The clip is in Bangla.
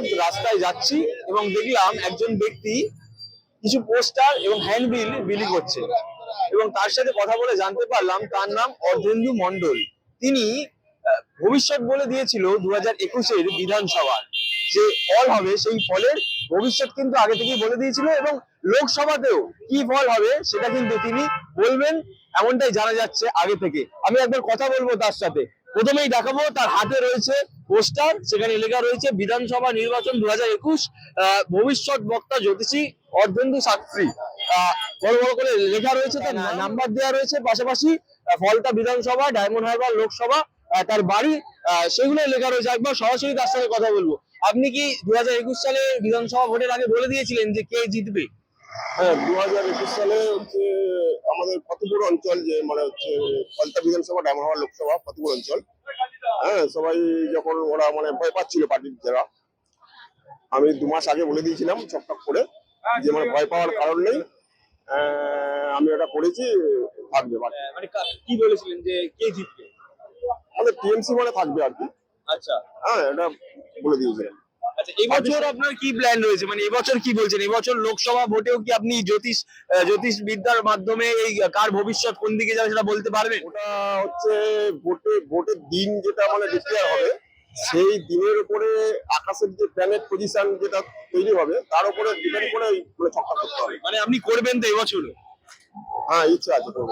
নাগাদ রাস্তায় যাচ্ছি এবং দেখলাম একজন ব্যক্তি কিছু পোস্টার এবং হ্যান্ডবিল বিলি করছে। এবং তার সাথে কথা বলে জানতে পারলাম তার নাম অর্ধেন্দু মন্ডল তিনি ভবিষ্যৎ বলে দিয়েছিল দু হাজার একুশের বিধানসভার যে ফল হবে সেই ফলের ভবিষ্যৎ কিন্তু আগে থেকেই বলে দিয়েছিল এবং লোকসভাতেও কি ফল হবে সেটা কিন্তু তিনি বলবেন, এমনটাই জানা যাচ্ছে আগে থেকে। আমি একবার কথা বলব তার সাথে। প্রথমেই দেখাবো, তার হাতে রয়েছে পোস্টার সেখানে লেখা রয়েছে বিধানসভা নির্বাচন দু হাজার একুশ ভবিষ্যৎ বক্তা জ্যোতিষী অর্ধেন্দু শাস্ত্রী। আহ, বড় বড় করে লেখা রয়েছে তার নাম্বার দেওয়া রয়েছে পাশাপাশি আহ, ফলতা বিধানসভা ডায়মন্ড হারবার লোকসভা তার বাড়ি সেগুলো লেখা রয়েছে। একবার সরাসরি তার সাথে কথা বলব। আপনি কি দু হাজার একুশ সালে বিধানসভা ভোটের আগে বলে দিয়েছিলেন যে কে জিতবে? হ্যাঁ দু হাজার একুশ সালে হচ্ছে আমাদের ফতেপুর অঞ্চল যে মানে হচ্ছে ফলতা বিধানসভা ডায়মন্ড লোকসভা ফতেপুর অঞ্চল হ্যাঁ সবাই যখন ওরা মানে ভয় পাচ্ছিল পার্টির যারা আমি দু মাস আগে বলে দিয়েছিলাম ছকটক করে যে মানে ভয় পাওয়ার কারণ নেই। আমি ওটা করেছি থাকবে মানে কি বলেছিলেন যে কে জিতবে? মানে টিএমসি মানে থাকবে আর কি। আচ্ছা। হ্যাঁ এটা বলে দিয়েছিলাম। আচ্ছা এবছর আপনার কি প্ল্যান রয়েছে? মানে এবছর কি বলছেন? এবছর লোকসভা ভোটেও কি আপনি জ্যোতিষ আহ, জ্যোতিষ বিদ্যার মাধ্যমে এই কার ভবিষ্যৎ কোন দিকে যাবে সেটা বলতে পারবেন? ওটা হচ্ছে ভোটে ভোটের দিন যেটা মানে ডিক্লেয়ার হবে সেই দিনের উপরে আকাশের যে প্ল্যানেট পজিশন যেটা তৈরি হবে তার উপরে ডিপেন্ড করে ওই মানে ছক্কা করতে হবে। মানে আপনি করবেন তো এবছর হ্যাঁ ইচ্ছা আছে করব।